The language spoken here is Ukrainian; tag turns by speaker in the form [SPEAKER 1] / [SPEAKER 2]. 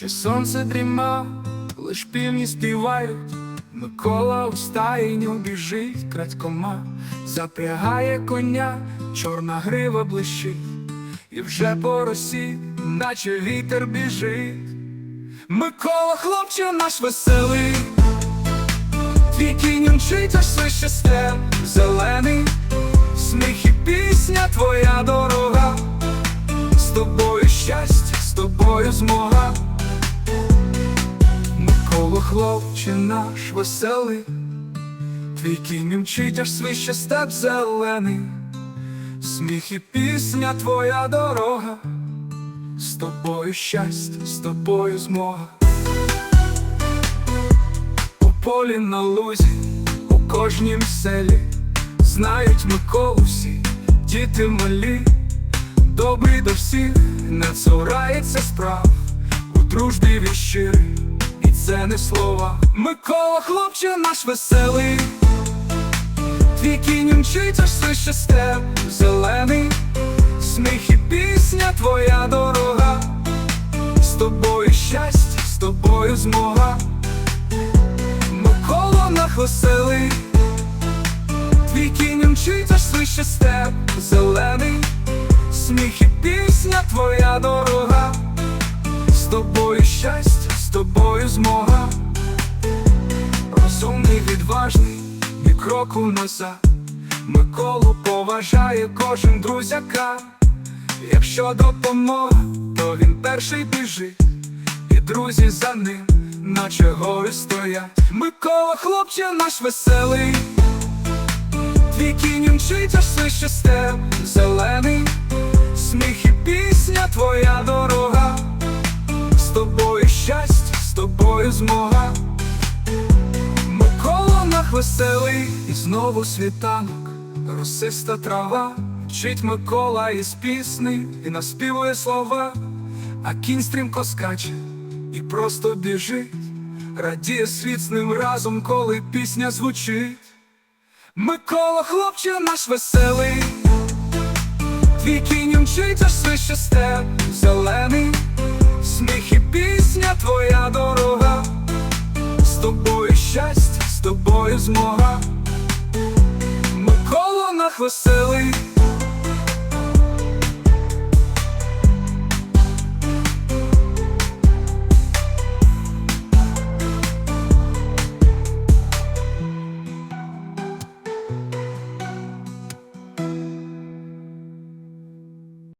[SPEAKER 1] Ще сонце дріма, лиш півні співають, Микола у стайню біжить крадькома, запрягає коня, чорна грива блищить, і вже по росі, наче вітер біжить. Микола, хлопче наш веселий, твій кінь мчить аж свище степ зелений, сміх і пісня твоя дорога, з тобою щастя, з тобою змога. Хлопче наш веселий, твій кінь мчить аж свище степ зелений, сміх і пісня твоя дорога. З тобою щастя, з тобою змога. У полі на лузі, у кожнім селі. Знають Миколу всі, діти малі, добрий до всіх, не цурається справ, у дружбі він щирий, і це не слова. Микола, хлопче наш веселий, твій кінь мчить аж свище степ зелений. Сміх і пісня твоя дорога, з тобою щастя, з тобою змога. Микола нах веселий, твій кінь мчить аж свище степ зелений, сміх і пісня твоя дорога, змога. Розумний, відважний, ні кроку назад. Миколу поважає кожен друзяка. Якщо допомога, то він перший біжить, і друзі за ним, наче гори стоять. Микола, хлопче наш веселий, твій кінь мчить аж свище степ зелений, тобою змога. Микола нах веселий, і знову світанок, росиста трава, вчить Микола із пісни і наспівує слова, а кінь стрімко скаче і просто біжить, радіє світ з ним разом, коли пісня звучить. Микола, хлопче наш веселий, твій кінь мчить аж свище степ. Зелений, змога. Микола нах веселий,